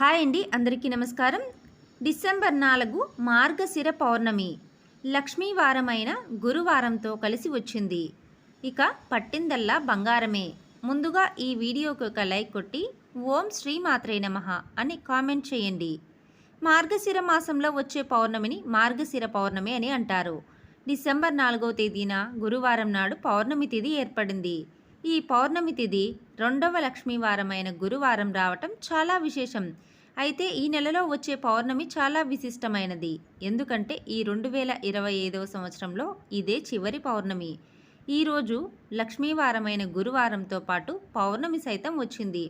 Hi అండి అందరికీ నమస్కారం. డిసెంబర్ నాలుగు మార్గశిర పౌర్ణమి. లక్ష్మీవారమైన గురువారంతో కలిసి వచ్చింది. ఇక పట్టిందల్లా బంగారమే. ముందుగా ఈ వీడియోకి ఒక లైక్ కొట్టి ఓం శ్రీమాత్రే నమః అని కామెంట్ చేయండి. మార్గశిర మాసంలో వచ్చే పౌర్ణమిని మార్గశిర పౌర్ణమి అని అంటారు. డిసెంబర్ నాలుగవ తేదీన గురువారం నాడు పౌర్ణమి తిథి ఏర్పడింది. ఈ పౌర్ణమి తిథి రెండవ లక్ష్మీవారమైన గురువారం రావటం చాలా విశేషం. అయితే ఈ నెలలో వచ్చే పౌర్ణమి చాలా విశిష్టమైనది. ఎందుకంటే ఈ రెండు వేల ఇరవై ఐదవ సంవత్సరంలో ఇదే చివరి పౌర్ణమి. ఈరోజు లక్ష్మీవారమైన గురువారంతో పాటు పౌర్ణమి సైతం వచ్చింది.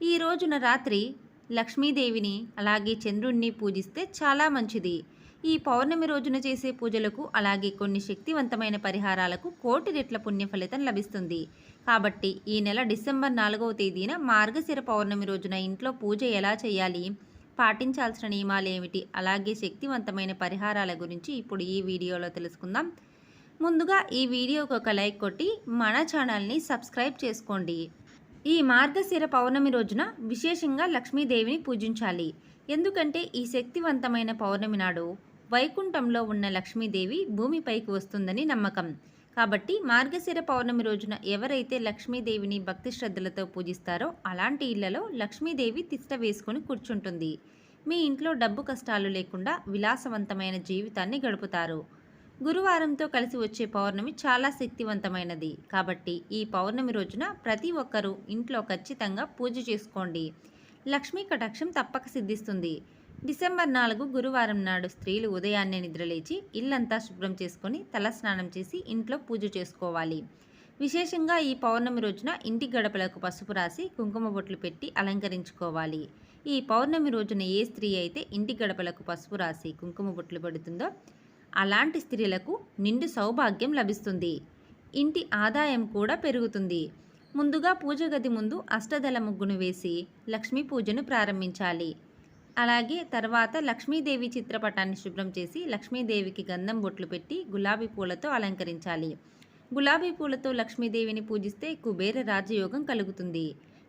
ఈ రోజున రాత్రి లక్ష్మీదేవిని అలాగే చంద్రుణ్ణి పూజిస్తే చాలా మంచిది. ఈ పౌర్ణమి రోజున చేసే పూజలకు అలాగే కొన్ని శక్తివంతమైన పరిహారాలకు కోటి రెట్ల పుణ్య ఫలితం లభిస్తుంది. కాబట్టి ఈ నెల డిసెంబర్ నాలుగవ తేదీన మార్గశిర పౌర్ణమి రోజున ఇంట్లో పూజ ఎలా చేయాలి? పాటించాల్సిన నియమాలు ఏమిటి అలాగే శక్తివంతమైన పరిహారాల గురించి ఇప్పుడు ఈ వీడియోలో తెలుసుకుందాం. ముందుగా ఈ వీడియోకి ఒక లైక్ కొట్టి మన ఛానల్ని సబ్స్క్రైబ్ చేసుకోండి. ఈ మార్గశిర పౌర్ణమి రోజున విశేషంగా లక్ష్మీదేవిని పూజించాలి. ఎందుకంటే ఈ శక్తివంతమైన పౌర్ణమి నాడు వైకుంఠంలో ఉన్న లక్ష్మీదేవి భూమిపైకి వస్తుందని నమ్మకం. కాబట్టి మార్గశిర పౌర్ణమి రోజున ఎవరైతే లక్ష్మీదేవిని భక్తి శ్రద్ధలతో పూజిస్తారో అలాంటి ఇళ్ళలో లక్ష్మీదేవి తిష్ట వేసుకొని కూర్చుంటుంది. మీ ఇంట్లో డబ్బు కష్టాలు లేకుండా విలాసవంతమైన జీవితాన్ని గడుపుతారు. గురువారంతో కలిసి వచ్చే పౌర్ణమి చాలా శక్తివంతమైనది. కాబట్టి ఈ పౌర్ణమి రోజున ప్రతి ఒక్కరూ ఇంట్లో ఖచ్చితంగా పూజ చేసుకోండి. లక్ష్మీ కటాక్షం తప్పక సిద్ధిస్తుంది. డిసెంబర్ నాలుగు గురువారం నాడు స్త్రీలు ఉదయాన్నే నిద్రలేచి ఇల్లంతా శుభ్రం చేసుకొని తలస్నానం చేసి ఇంట్లో పూజ చేసుకోవాలి. విశేషంగా ఈ పౌర్ణమి రోజున ఇంటి గడపలకు పసుపు రాసి కుంకుమ బొట్లు పెట్టి అలంకరించుకోవాలి. ఈ పౌర్ణమి రోజున ఏ స్త్రీ అయితే ఇంటి గడపలకు పసుపు రాసి కుంకుమ బొట్లు పెడుతుందో అలాంటి స్త్రీలకు నిండు సౌభాగ్యం లభిస్తుంది. ఇంటి ఆదాయం కూడా పెరుగుతుంది. ముందుగా పూజ గది ముందు అష్టదళ ముగ్గును వేసి లక్ష్మీ పూజను ప్రారంభించాలి. అలాగే తర్వాత లక్ష్మీదేవి చిత్రపటాన్ని శుభ్రం చేసి లక్ష్మీదేవికి గంధం బొట్లు పెట్టి గులాబీ పూలతో అలంకరించాలి. గులాబీ పూలతో లక్ష్మీదేవిని పూజిస్తే కుబేర రాజయోగం కలుగుతుంది.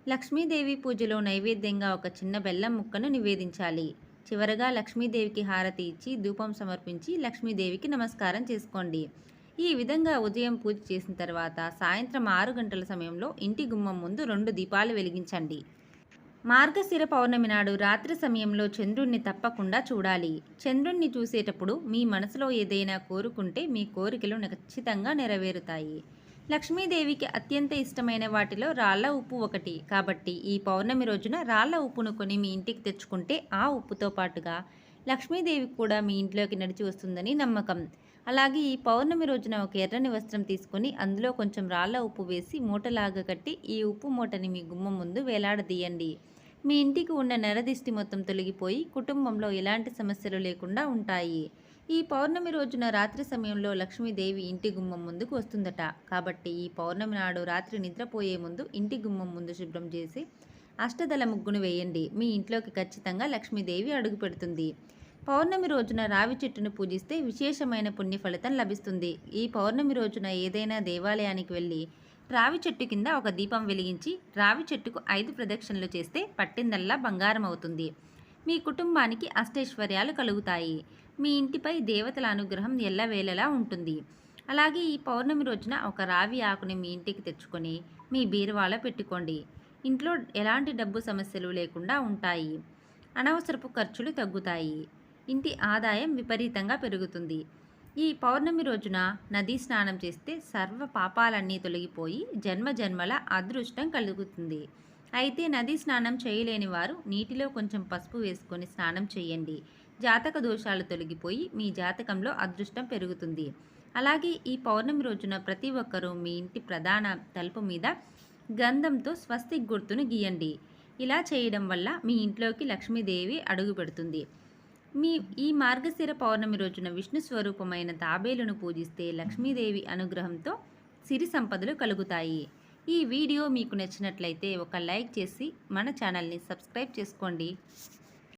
లక్ష్మీదేవి పూజలో నైవేద్యంగా ఒక చిన్న బెల్లం ముక్కను నివేదించాలి. చివరగా లక్ష్మీదేవికి హారతి ఇచ్చి ధూపం సమర్పించి లక్ష్మీదేవికి నమస్కారం చేసుకోండి. ఈ విధంగా ఉదయం పూజ చేసిన తర్వాత సాయంత్రం ఆరు గంటల సమయంలో ఇంటి గుమ్మం ముందు రెండు దీపాలు వెలిగించండి. మార్గశిర పౌర్ణమి నాడు రాత్రి సమయంలో చంద్రుణ్ణి తప్పకుండా చూడాలి. చంద్రుణ్ణి చూసేటప్పుడు మీ మనసులో ఏదైనా కోరుకుంటే మీ కోరికలు ఖచ్చితంగా నెరవేరుతాయి. లక్ష్మీదేవికి అత్యంత ఇష్టమైన వాటిలో రాళ్ళ ఉప్పు ఒకటి. కాబట్టి ఈ పౌర్ణమి రోజున రాళ్ళ ఉప్పును కొని మీ ఇంటికి తెచ్చుకుంటే ఆ ఉప్పుతో పాటుగా లక్ష్మీదేవి కూడా మీ ఇంట్లోకి నడిచి వస్తుందని నమ్మకం. అలాగే ఈ పౌర్ణమి రోజున ఒక ఎర్రని వస్త్రం తీసుకొని అందులో కొంచెం రాళ్ళ ఉప్పు వేసి మూటలాగా కట్టి ఈ ఉప్పు మూటని మీ గుమ్మం ముందు వేలాడదీయండి. మీ ఇంటికి ఉన్న నరదిష్టి మొత్తం తొలగిపోయి కుటుంబంలో ఎలాంటి సమస్యలు లేకుండా ఉంటాయి. ఈ పౌర్ణమి రోజున రాత్రి సమయంలో లక్ష్మీదేవి ఇంటి గుమ్మం ముందుకు వస్తుందట. కాబట్టి ఈ పౌర్ణమి నాడు రాత్రి నిద్రపోయే ముందు ఇంటి గుమ్మం ముందు శుభ్రం చేసి అష్టదల ముగ్గును వేయండి. మీ ఇంట్లోకి ఖచ్చితంగా లక్ష్మీదేవి అడుగు పెడుతుంది. పౌర్ణమి రోజున రావి చెట్టును పూజిస్తే విశేషమైన పుణ్య ఫలితం లభిస్తుంది. ఈ పౌర్ణమి రోజున ఏదైనా దేవాలయానికి వెళ్ళి రావి చెట్టు కింద ఒక దీపం వెలిగించి రావి చెట్టుకు ఐదు ప్రదక్షిణలు చేస్తే పట్టిందల్లా బంగారం అవుతుంది మీ కుటుంబానికి అష్టైశ్వర్యాలు కలుగుతాయి. మీ ఇంటిపై దేవతల అనుగ్రహం ఎల్లవేళలా ఉంటుంది. అలాగే ఈ పౌర్ణమి రోజున ఒక రావి ఆకుని మీ ఇంటికి తెచ్చుకొని మీ బీరువాలో పెట్టుకోండి. ఇంట్లో ఎలాంటి డబ్బు సమస్యలు లేకుండా ఉంటాయి. అనవసరపు ఖర్చులు తగ్గుతాయి. ఇంటి ఆదాయం విపరీతంగా పెరుగుతుంది. ఈ పౌర్ణమి రోజున నదీ స్నానం చేస్తే సర్వ పాపాలన్నీ తొలగిపోయి జన్మ జన్మల అదృష్టం కలుగుతుంది. అయితే నదీ స్నానం చేయలేని వారు నీటిలో కొంచెం పసుపు వేసుకొని స్నానం చేయండి. జాతక దోషాలు తొలగిపోయి మీ జాతకంలో అదృష్టం పెరుగుతుంది. అలాగే ఈ పౌర్ణమి రోజున ప్రతి ఒక్కరూ మీ ఇంటి ప్రధాన తలుపు మీద గంధంతో స్వస్తిక్ గుర్తును గీయండి. ఇలా చేయడం వల్ల మీ ఇంట్లోకి లక్ష్మీదేవి అడుగు పెడుతుంది మీ ఈ మార్గశిర పౌర్ణమి రోజున విష్ణు స్వరూపమైన తాబేలును పూజిస్తే లక్ష్మీదేవి అనుగ్రహంతో సిరి సంపదలు కలుగుతాయి. ఈ వీడియో మీకు నచ్చినట్లయితే ఒక లైక్ చేసి మన ఛానల్ని సబ్స్క్రైబ్ చేసుకోండి.